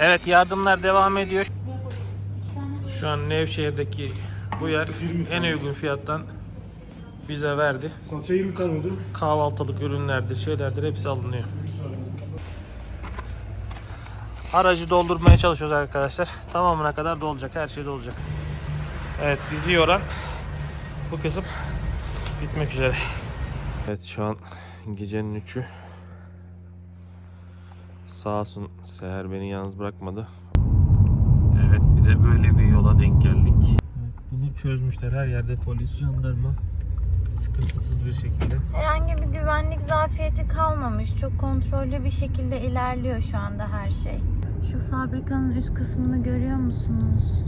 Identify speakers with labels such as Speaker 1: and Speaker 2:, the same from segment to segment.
Speaker 1: Evet yardımlar devam ediyor. Şu an Nevşehir'deki bu yer en uygun fiyattan bize verdi.
Speaker 2: Salça 20 tane oldu.
Speaker 1: Kahvaltılık ürünlerdir, şeylerdir hepsi alınıyor. Aracı doldurmaya çalışıyoruz arkadaşlar. Tamamına kadar dolacak, her şey dolacak. Evet, bizi yoran bu kısım bitmek üzere. Evet, şu an gecenin 3'ü. Sağ olsun Seher beni yalnız bırakmadı. Evet, bir de böyle bir yola denk geldik. bunu çözmüşler her yerde polis, jandarma sıkıntısız bir şekilde.
Speaker 3: Herhangi bir güvenlik zafiyeti kalmamış. Çok kontrollü bir şekilde ilerliyor şu anda her şey. Şu fabrikanın üst kısmını görüyor musunuz?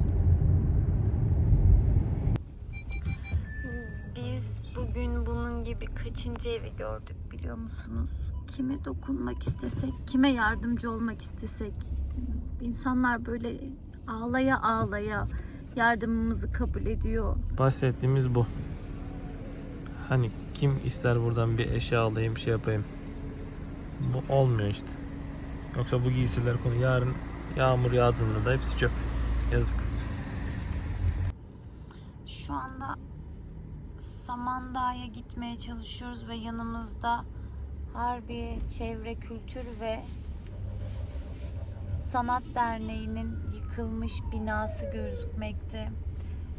Speaker 3: Biz bugün bunun gibi kaçıncı evi gördük biliyor musunuz? Kime dokunmak istesek, kime yardımcı olmak istesek insanlar böyle ağlaya ağlaya yardımımızı kabul ediyor.
Speaker 1: Bahsettiğimiz bu. Hani kim ister buradan bir eşya alayım, bir şey yapayım. Bu olmuyor işte. Yoksa bu giysiler konu yarın yağmur yağdığında da hepsi çöp. Yazık.
Speaker 3: Şu anda Samandağ'a gitmeye çalışıyoruz ve yanımızda Harbi Çevre Kültür ve Sanat Derneği'nin yıkılmış binası gözükmekte.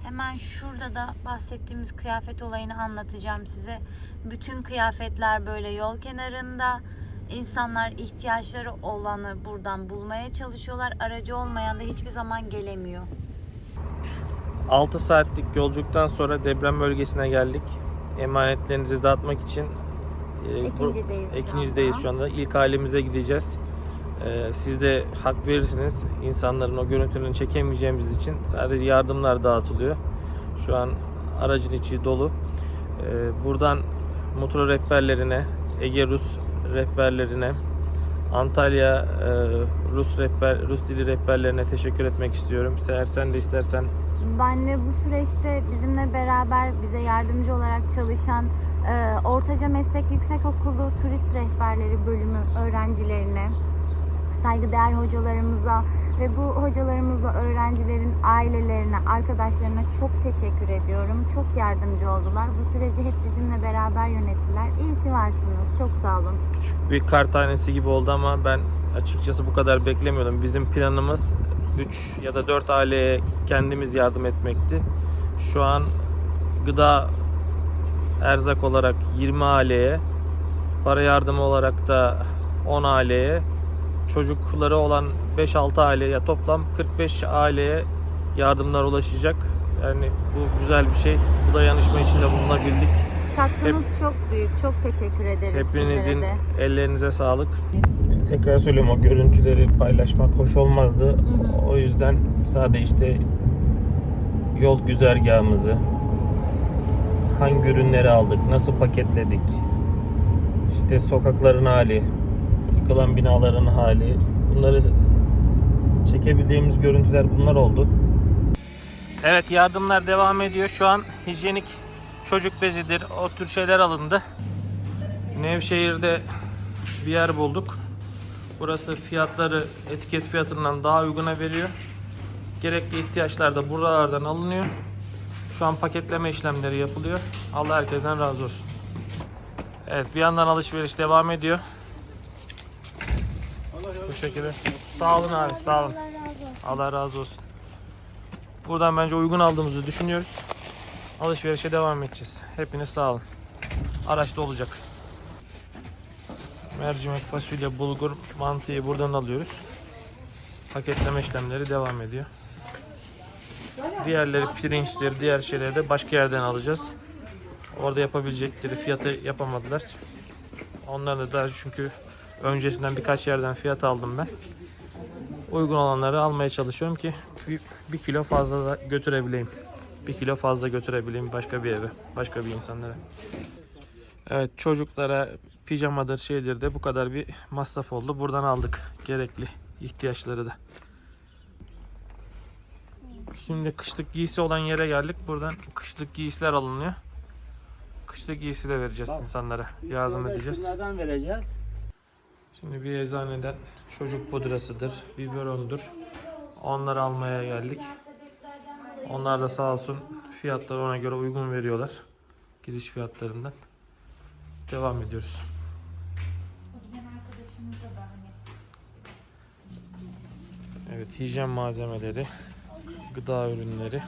Speaker 3: Hemen şurada da bahsettiğimiz kıyafet olayını anlatacağım size. Bütün kıyafetler böyle yol kenarında. İnsanlar ihtiyaçları olanı buradan bulmaya çalışıyorlar. Aracı olmayan da hiçbir zaman gelemiyor.
Speaker 1: 6 saatlik yolculuktan sonra deprem bölgesine geldik. Emanetlerinizi dağıtmak için e, bu-
Speaker 3: İkincideyiz şu
Speaker 1: ikincideyiz
Speaker 3: anda.
Speaker 1: şu anda. İlk halimize gideceğiz. E, siz de hak verirsiniz. İnsanların o görüntülerini çekemeyeceğimiz için sadece yardımlar dağıtılıyor. Şu an aracın içi dolu. E, buradan motor rehberlerine, Ege Rus rehberlerine, Antalya e, Rus rehber Rus dili rehberlerine teşekkür etmek istiyorum. Seher sen de istersen
Speaker 3: Ben de bu süreçte bizimle beraber bize yardımcı olarak çalışan e, Ortaca Meslek Yüksekokulu Turist Rehberleri bölümü öğrencilerine, saygıdeğer hocalarımıza ve bu hocalarımızla öğrencilerin ailelerine, arkadaşlarına çok teşekkür ediyorum. Çok yardımcı oldular. Bu süreci hep bizimle beraber yönettiler. İyi ki varsınız. Çok sağ olun.
Speaker 1: küçük bir kar tanesi gibi oldu ama ben açıkçası bu kadar beklemiyordum. Bizim planımız 3 ya da 4 aileye kendimiz yardım etmekti. Şu an gıda erzak olarak 20 aileye, para yardımı olarak da 10 aileye, çocukları olan 5-6 aileye toplam 45 aileye yardımlar ulaşacak. Yani bu güzel bir şey. Bu dayanışma içinde bulunabildik.
Speaker 3: Katkınız çok büyük. Çok teşekkür ederiz
Speaker 1: Hepinizin ellerinize sağlık. Tekrar söylüyorum o görüntüleri paylaşmak hoş olmazdı.
Speaker 3: hı.
Speaker 1: O yüzden sadece işte yol güzergahımızı, hangi ürünleri aldık, nasıl paketledik, işte sokakların hali, yıkılan binaların hali, bunları çekebildiğimiz görüntüler bunlar oldu. Evet yardımlar devam ediyor. Şu an hijyenik çocuk bezidir, o tür şeyler alındı. Nevşehir'de bir yer bulduk. Burası fiyatları etiket fiyatından daha uyguna veriyor. Gerekli ihtiyaçlar da buralardan alınıyor. Şu an paketleme işlemleri yapılıyor. Allah herkesten razı olsun. Evet bir yandan alışveriş devam ediyor. Bu şekilde. Sağ olun abi sağ olun. Allah razı olsun. Buradan bence uygun aldığımızı düşünüyoruz. Alışverişe devam edeceğiz. Hepiniz sağ olun. Araçta olacak. Mercimek, fasulye, bulgur, mantıyı buradan alıyoruz. Paketleme işlemleri devam ediyor. Diğerleri pirinçleri, diğer şeyleri de başka yerden alacağız. Orada yapabilecekleri fiyatı yapamadılar. Onları da daha çünkü öncesinden birkaç yerden fiyat aldım ben. Uygun olanları almaya çalışıyorum ki bir, bir kilo fazla da götürebileyim. Bir kilo fazla götürebileyim başka bir eve, başka bir insanlara. Evet çocuklara pijamadır şeydir de bu kadar bir masraf oldu. Buradan aldık gerekli ihtiyaçları da. Şimdi kışlık giysi olan yere geldik. Buradan kışlık giysiler alınıyor. Kışlık giysi de vereceğiz
Speaker 2: Bak.
Speaker 1: insanlara. Yardım edeceğiz.
Speaker 2: Şunlardan vereceğiz.
Speaker 1: Şimdi bir eczaneden çocuk pudrasıdır, biberondur. Onları almaya geldik. Onlar da sağ olsun fiyatları ona göre uygun veriyorlar. Giriş fiyatlarından. Devam ediyoruz. Evet hijyen malzemeleri, gıda ürünleri.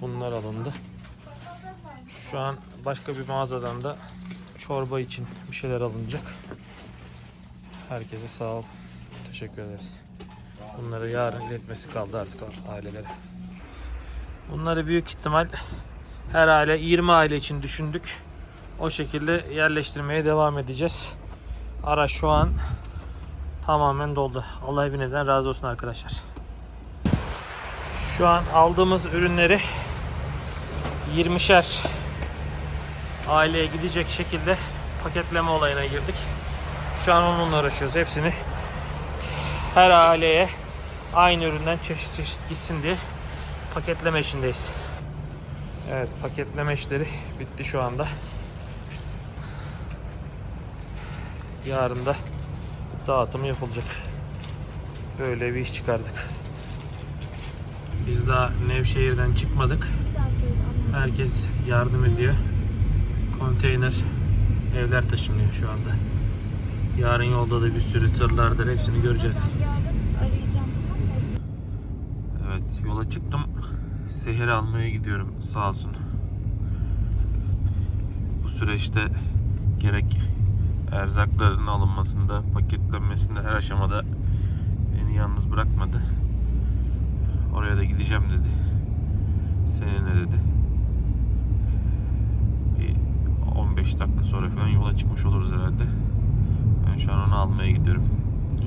Speaker 1: Bunlar alındı. Şu an başka bir mağazadan da çorba için bir şeyler alınacak. Herkese sağ ol. Teşekkür ederiz. Bunları yarın iletmesi kaldı artık ailelere. Bunları büyük ihtimal her aile 20 aile için düşündük. O şekilde yerleştirmeye devam edeceğiz. Araç şu an tamamen doldu. Allah hepinizden razı olsun arkadaşlar. Şu an aldığımız ürünleri 20'şer aileye gidecek şekilde paketleme olayına girdik. Şu an onunla uğraşıyoruz. Hepsini her aileye aynı üründen çeşit çeşit gitsin diye paketleme işindeyiz. Evet paketleme işleri bitti şu anda. Yarın da dağıtım yapılacak. Böyle bir iş çıkardık. Biz daha Nevşehir'den çıkmadık. Herkes yardım ediyor. Konteyner evler taşınıyor şu anda. Yarın yolda da bir sürü tırlardır hepsini göreceğiz. Evet yola çıktım. Seher almaya gidiyorum sağ olsun. Bu süreçte gerek erzakların alınmasında, paketlenmesinde her aşamada beni yalnız bırakmadı. Oraya da gideceğim dedi. Seninle dedi. Bir 15 dakika sonra falan yola çıkmış oluruz herhalde. Ben şu an onu almaya gidiyorum.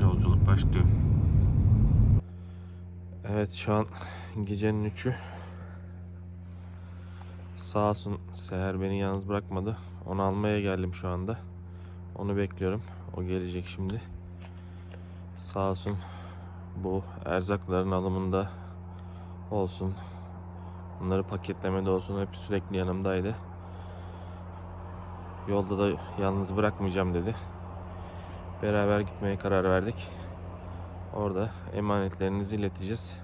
Speaker 1: Yolculuk başlıyor. Evet şu an gecenin 3'ü. Sağ olsun Seher beni yalnız bırakmadı. Onu almaya geldim şu anda. Onu bekliyorum. O gelecek şimdi. Sağ olsun bu erzakların alımında olsun. Bunları paketlemede olsun hep sürekli yanımdaydı. Yolda da yalnız bırakmayacağım dedi. Beraber gitmeye karar verdik. Orada emanetlerinizi ileteceğiz.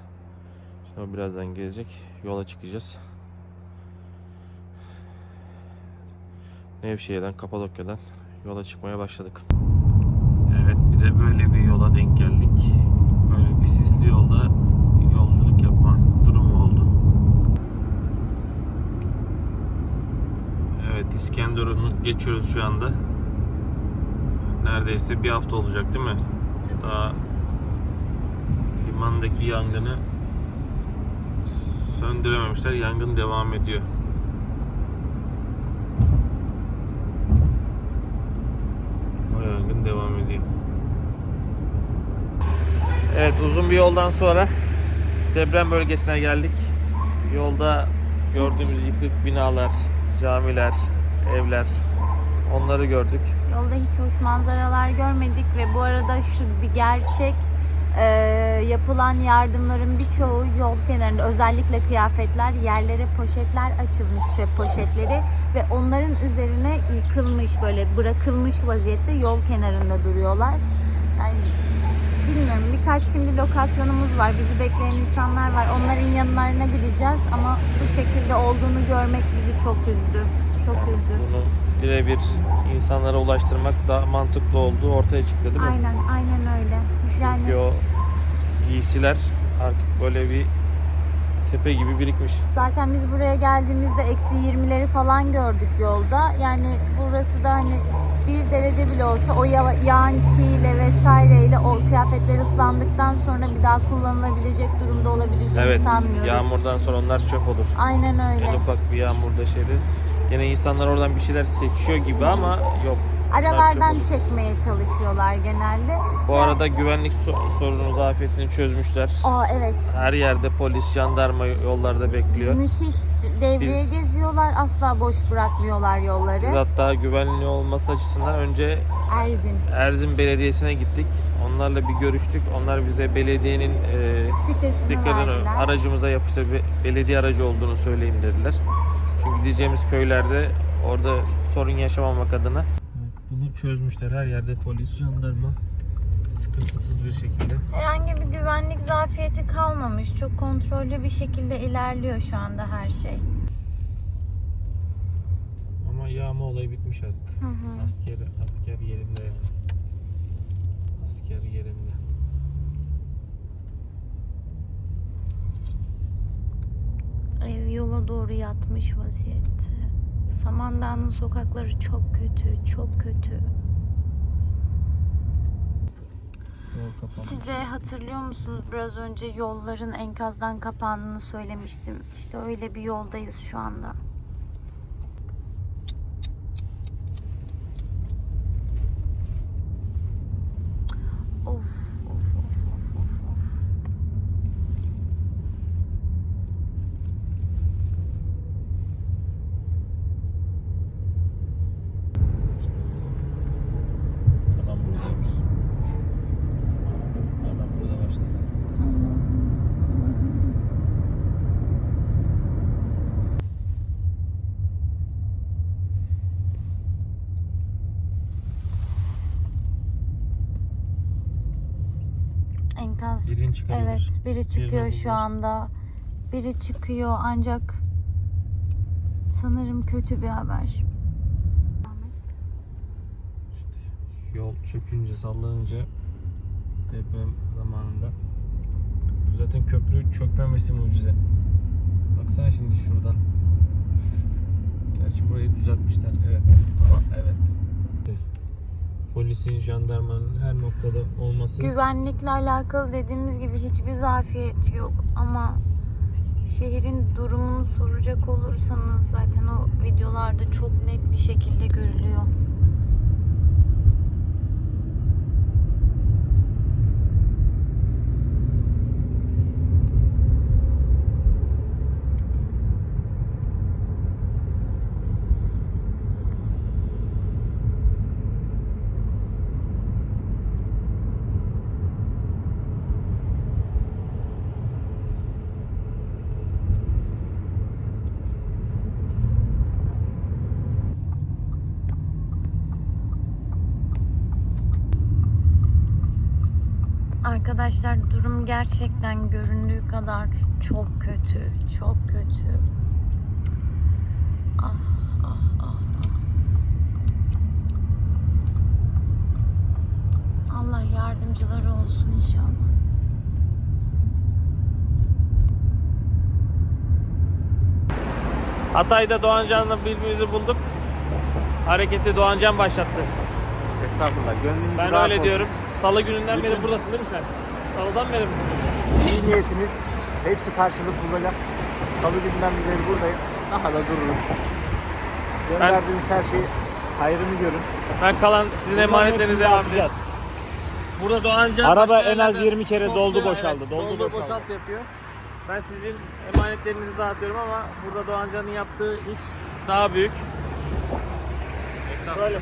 Speaker 1: Şimdi o birazdan gelecek. Yola çıkacağız. Nevşehir'den, Kapadokya'dan yola çıkmaya başladık. Evet bir de böyle bir yola denk geldik. Böyle bir sisli yolda yolculuk yapma durumu oldu. Evet İskenderun'u geçiyoruz şu anda. Neredeyse bir hafta olacak değil mi? Daha limandaki yangını söndürememişler. Yangın devam ediyor. O yangın devam ediyor. Evet uzun bir yoldan sonra deprem bölgesine geldik. Yolda gördüğümüz yıkık binalar, camiler, evler onları gördük.
Speaker 3: Yolda hiç hoş manzaralar görmedik ve bu arada şu bir gerçek e, yapılan yardımların birçoğu yol kenarında özellikle kıyafetler yerlere poşetler açılmış çöp poşetleri ve onların üzerine yıkılmış böyle bırakılmış vaziyette yol kenarında duruyorlar. Yani bilmiyorum birkaç şimdi lokasyonumuz var bizi bekleyen insanlar var onların yanlarına gideceğiz ama bu şekilde olduğunu görmek bizi çok üzdü. Çok üzdü.
Speaker 1: Bunu birebir insanlara ulaştırmak daha mantıklı olduğu ortaya çıktı değil mi?
Speaker 3: Aynen aynen öyle. Yani
Speaker 1: Çünkü o giysiler artık böyle bir tepe gibi birikmiş.
Speaker 3: Zaten biz buraya geldiğimizde eksi 20'leri falan gördük yolda. Yani burası da hani bir derece bile olsa o ya- yağın çiğiyle vesaireyle o kıyafetler ıslandıktan sonra bir daha kullanılabilecek durumda olabileceğini
Speaker 1: Evet.
Speaker 3: sanmıyoruz.
Speaker 1: Yağmurdan sonra onlar çöp olur.
Speaker 3: Aynen
Speaker 1: En
Speaker 3: öyle.
Speaker 1: ufak bir yağmurda şeyde. Gene insanlar oradan bir şeyler seçiyor gibi ama yok.
Speaker 3: Aralardan çekmeye çalışıyorlar genelde.
Speaker 1: Bu
Speaker 3: Ya-
Speaker 1: arada güvenlik so- sorunu zafiyetini çözmüşler.
Speaker 3: Aa evet.
Speaker 1: Her yerde polis, jandarma yollarda bekliyor.
Speaker 3: Müthiş devriye
Speaker 1: Biz-
Speaker 3: geziyorlar. Asla boş bırakmıyorlar yolları.
Speaker 1: Biz hatta güvenli olması açısından önce
Speaker 3: Erzin.
Speaker 1: Erzin Belediyesi'ne gittik. Onlarla bir görüştük. Onlar bize belediyenin e, sticker'ını aracımıza yapıştır be- belediye aracı olduğunu söyleyin dediler. Çünkü gideceğimiz köylerde orada sorun yaşamamak adına. Bunu çözmüşler. Her yerde polis, jandarma sıkıntısız bir şekilde.
Speaker 3: Herhangi bir güvenlik zafiyeti kalmamış. Çok kontrollü bir şekilde ilerliyor şu anda her şey.
Speaker 1: Ama yağma olayı bitmiş artık.
Speaker 3: Hı hı.
Speaker 1: Asker asker yerinde yani. Asker yerinde.
Speaker 3: Ev yola doğru yatmış vaziyette. Samandağ'ın sokakları çok kötü, çok kötü. Size hatırlıyor musunuz biraz önce yolların enkazdan kapandığını söylemiştim. İşte öyle bir yoldayız şu anda. Enkaz
Speaker 1: Birini.
Speaker 3: Evet, biri çıkıyor şu
Speaker 1: buldular.
Speaker 3: anda. Biri çıkıyor ancak sanırım kötü bir haber.
Speaker 1: İşte yol çökünce, sallanınca deprem zamanında zaten köprü çökmemesi mucize. Baksana şimdi şuradan. Şu- Gerçi burayı düzeltmişler. Evet. Ama evet. Polisin, jandarmanın her noktada olması
Speaker 3: Güvenlikle alakalı dediğimiz gibi hiçbir zafiyet yok ama şehrin durumunu soracak olursanız zaten o videolarda çok net bir şekilde görülüyor. Arkadaşlar durum gerçekten göründüğü kadar çok kötü, çok kötü. Ah, ah, ah, ah. Allah yardımcıları olsun inşallah.
Speaker 1: Hatay'da Doğancan'la birbirimizi bulduk. Hareketi Doğancan başlattı.
Speaker 2: Estağfurullah. Gönlünüz
Speaker 1: Ben
Speaker 2: rahat
Speaker 1: öyle
Speaker 2: olsun.
Speaker 1: diyorum. Salı gününden beri buradasın değil mi sen? Salıdan beri buradasın?
Speaker 2: İyi niyetiniz hepsi karşılık bulacak. Salı günden beri buradayım. Daha da dururuz. Gönderdiğiniz her şey hayrını görün.
Speaker 1: Ben kalan sizin
Speaker 2: Bunların hepsini
Speaker 1: devam edeceğiz. Burada Doğancan
Speaker 2: Araba
Speaker 1: başka
Speaker 2: en az
Speaker 1: yerlerden
Speaker 2: 20 kere doldu,
Speaker 1: topluyor,
Speaker 2: boşaldı. Doldu, boşaldı.
Speaker 1: boşalt yapıyor. Ben sizin emanetlerinizi dağıtıyorum ama burada Doğancan'ın yaptığı iş daha büyük. Estağfurullah.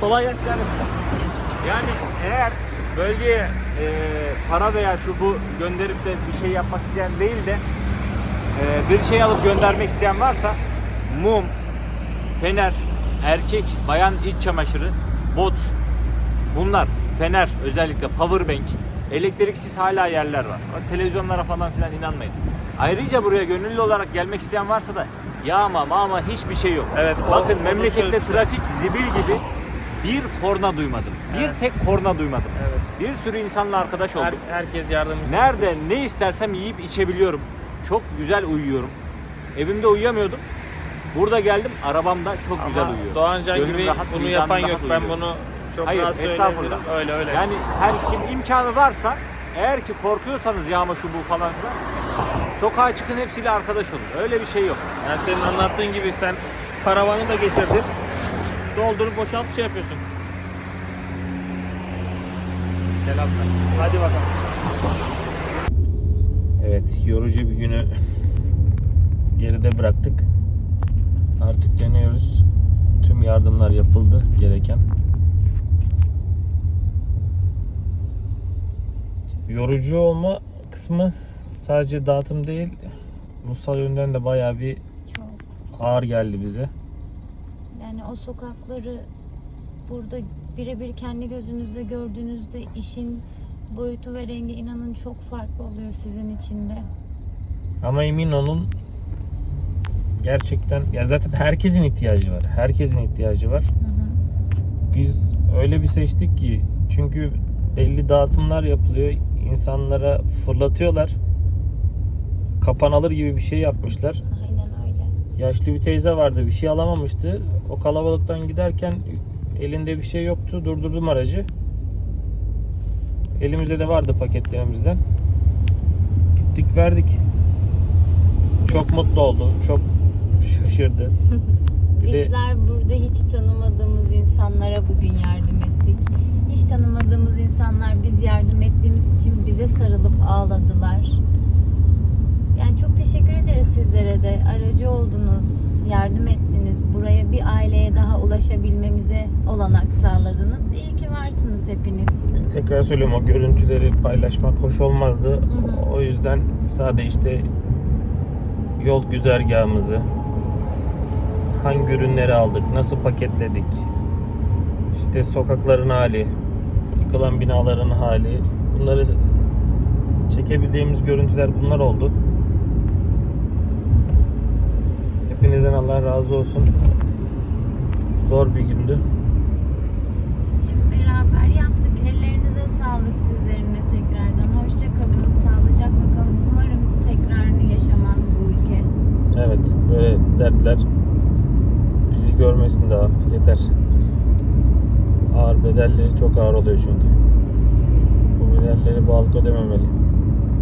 Speaker 1: Kolay gelsin kardeşim.
Speaker 2: Yani eğer bölgeye e, para veya şu bu gönderip de bir şey yapmak isteyen değil de e, bir şey alıp göndermek isteyen varsa mum, fener, erkek, bayan iç çamaşırı, bot bunlar fener özellikle powerbank elektriksiz hala yerler var. O televizyonlara falan filan inanmayın. Ayrıca buraya gönüllü olarak gelmek isteyen varsa da yağma mağma hiçbir şey yok.
Speaker 1: Evet, o-
Speaker 2: Bakın memlekette
Speaker 1: çözmüşler.
Speaker 2: trafik zibil gibi bir korna duymadım. Bir
Speaker 1: Evet.
Speaker 2: tek korna duymadım.
Speaker 1: Evet.
Speaker 2: Bir sürü insanla arkadaş
Speaker 1: Her,
Speaker 2: oldum.
Speaker 1: herkes yardımcı.
Speaker 2: Nerede ne istersem yiyip içebiliyorum. Çok güzel uyuyorum. Evimde uyuyamıyordum. Burada geldim arabamda çok güzel
Speaker 1: Ama
Speaker 2: uyuyor.
Speaker 1: Doğancan
Speaker 2: Gönlüm
Speaker 1: gibi
Speaker 2: rahat,
Speaker 1: bunu yapan
Speaker 2: rahat
Speaker 1: yok. Ben
Speaker 2: uyuyor.
Speaker 1: bunu çok
Speaker 2: Hayır
Speaker 1: rahat
Speaker 2: estağfurullah.
Speaker 1: Öyle öyle.
Speaker 2: Yani her kim imkanı varsa eğer ki korkuyorsanız yağma şu bu falan filan sokağa çıkın hepsiyle arkadaş olun. Öyle bir şey yok.
Speaker 1: Yani senin anlattığın gibi sen karavanı da getirdin. Doldurup boşaltıp şey yapıyorsun. Selamlar. Hadi bakalım. Evet, yorucu bir günü geride bıraktık. Artık dönüyoruz. Tüm yardımlar yapıldı gereken. Yorucu olma kısmı sadece dağıtım değil, ruhsal yönden de bayağı bir
Speaker 3: Çok.
Speaker 1: ağır geldi bize.
Speaker 3: Yani o sokakları burada birebir kendi gözünüzle gördüğünüzde işin boyutu ve rengi inanın çok farklı oluyor sizin için de.
Speaker 1: Ama emin olun gerçekten ya zaten herkesin ihtiyacı var. Herkesin ihtiyacı var.
Speaker 3: Hı hı.
Speaker 1: Biz öyle bir seçtik ki çünkü belli dağıtımlar yapılıyor. insanlara fırlatıyorlar. Kapan alır gibi bir şey yapmışlar.
Speaker 3: Aynen öyle.
Speaker 1: Yaşlı bir teyze vardı bir şey alamamıştı. O kalabalıktan giderken elinde bir şey yoktu. Durdurdum aracı. Elimizde de vardı paketlerimizden. Gittik verdik. Çok mutlu oldu. Çok şaşırdı. Bir de
Speaker 3: Bizler burada hiç tanımadığımız insanlara bugün yardım ettik. Hiç tanımadığımız insanlar biz yardım ettiğimiz için bize sarılıp ağladılar. Yani çok teşekkür ederiz sizlere de. Aracı oldunuz, yardım ettiniz. Buraya bir aileye daha ulaşabilmemize olanak sağladınız. İyi ki varsınız hepiniz.
Speaker 1: tekrar söylüyorum o görüntüleri paylaşmak hoş olmazdı.
Speaker 3: hı.
Speaker 1: O yüzden sadece işte yol güzergahımızı hangi ürünleri aldık, nasıl paketledik, işte sokakların hali, yıkılan binaların hali, bunları çekebildiğimiz görüntüler bunlar oldu. Hepinizden Allah razı olsun. Zor bir gündü.
Speaker 3: Hep beraber yaptık. Ellerinize sağlık sizlerin de tekrardan. Hoşça kalın, sağlıcakla kalın. Umarım tekrarını yaşamaz bu ülke.
Speaker 1: Evet, böyle dertler bizi görmesin daha yeter. Ağır bedelleri çok ağır oluyor çünkü. Bu bedelleri bu halk ödememeli.